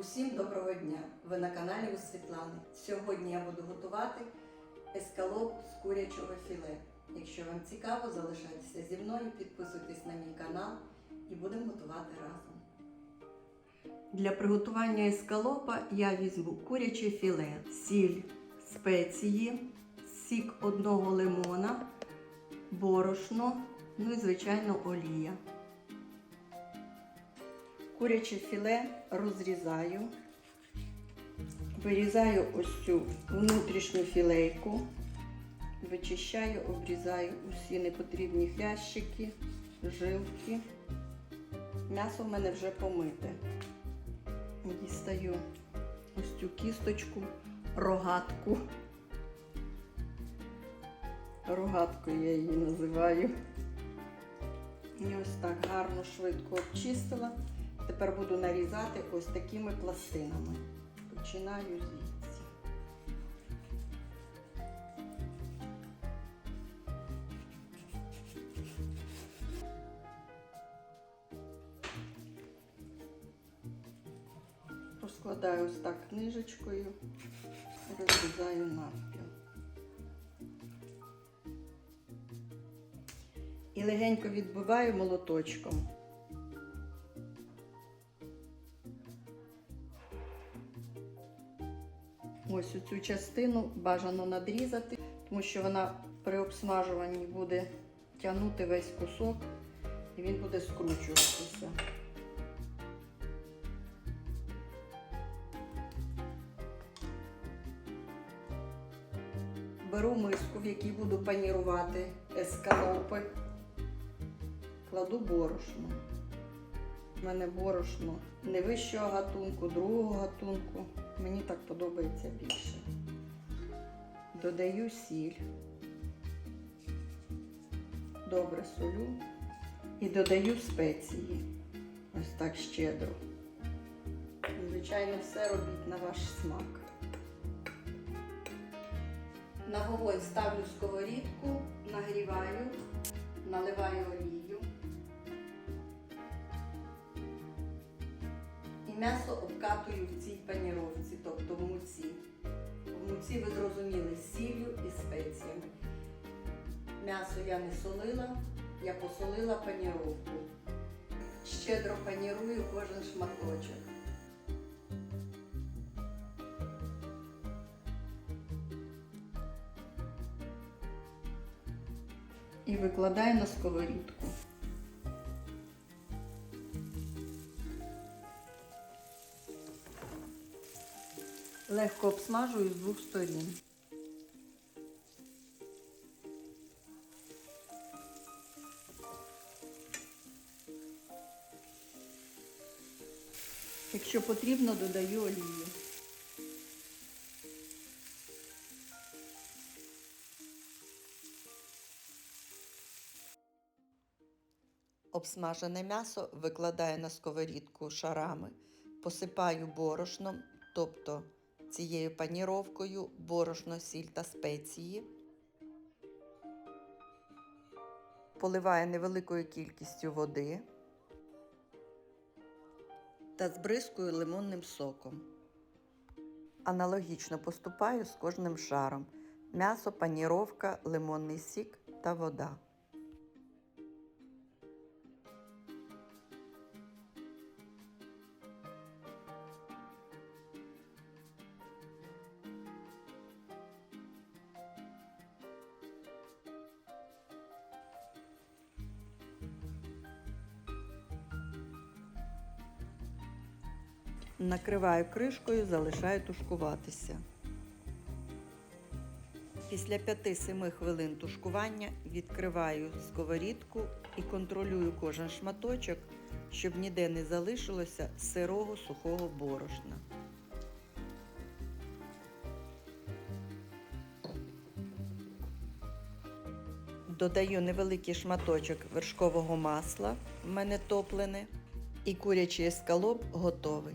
Усім доброго дня! Ви на каналі у Світлани. Сьогодні я буду готувати ескалоп з курячого філе. Якщо вам цікаво, залишайтеся зі мною, підписуйтесь на мій канал і будемо готувати разом. Для приготування ескалопа я візьму куряче філе, сіль, спеції, сік одного лимона, борошно, ну і звичайно олія. Куряче філе розрізаю, вирізаю ось цю внутрішню філейку, вичищаю, обрізаю усі непотрібні хлящики, жилки. М'ясо в мене вже помите. Дістаю ось цю кісточку, рогатку. Рогаткою я її називаю. І ось так гарно, швидко обчистила. Тепер буду нарізати ось такими пластинами. Починаю звідси. Розкладаю ось так книжечкою, розрізаю навпіл. І легенько відбиваю молоточком. Ось цю частину бажано надрізати, тому що вона при обсмажуванні буде тягнути весь кусок і він буде скручуватися. Беру миску, в якій буду панірувати ескалопи, кладу борошно. У мене борошно не вищого гатунку, другого гатунку. Мені так подобається більше. Додаю сіль, добре солю і додаю спеції. Ось так щедро. Звичайно, все робіть на ваш смак. На вогонь ставлю сковорідку, нагріваю, наливаю олію. М'ясо обкатую в цій паніровці, тобто в муці. В муці ви зрозуміли з сіллю і спеціями. М'ясо я не солила, я посолила паніровку. Щедро панірую кожен шматочок. І викладаю на сковорідку. Легко обсмажую з двох сторін. Якщо потрібно, додаю олію. Обсмажене м'ясо викладаю на сковорідку шарами, посипаю борошном, тобто цією паніровкою, борошно, сіль та спеції. Поливаю невеликою кількістю води та збризкую лимонним соком. Аналогічно поступаю з кожним шаром. М'ясо, паніровка, лимонний сік та вода. Накриваю кришкою, залишаю тушкуватися. Після 5-7 хвилин тушкування відкриваю сковорідку і контролюю кожен шматочок, щоб ніде не залишилося сирого сухого борошна. Додаю невеликий шматочок вершкового масла, в мене топлене, і курячий ескалоп готовий.